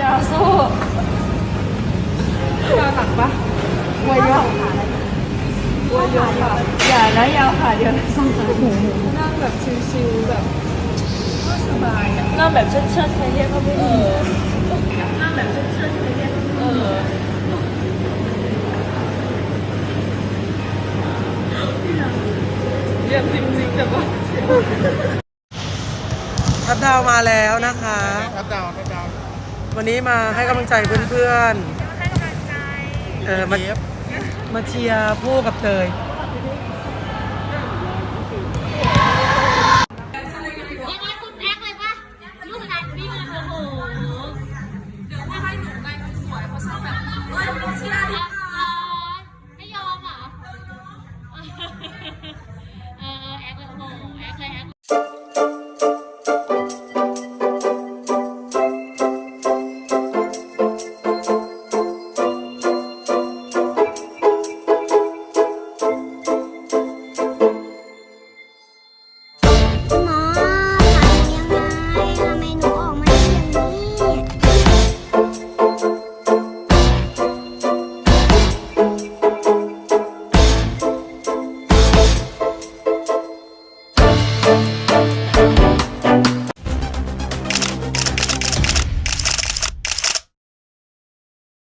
ดาวสู้ดาหนักปะวัยยาวขาวัยยาวขาอย่านะยาวขาเดียวสองขานั่งแบบชิวๆแบบสบายอะนั่งแบบเชิดๆใครเรียกก็ไม่ดีนั่งแบบเชิดๆใครเรียกเออเรียนจริงๆแต่ว่าทัดดาวมาแล้วนะคะทัดดาวทัดดาว วันนี้มาให้กำลังใจเพื่อนให้กำลัๆเออมามาเชียร์ผู้กับเตยเดี๋ยวว่าให้หนูในคนสวยเขาชอบแบบ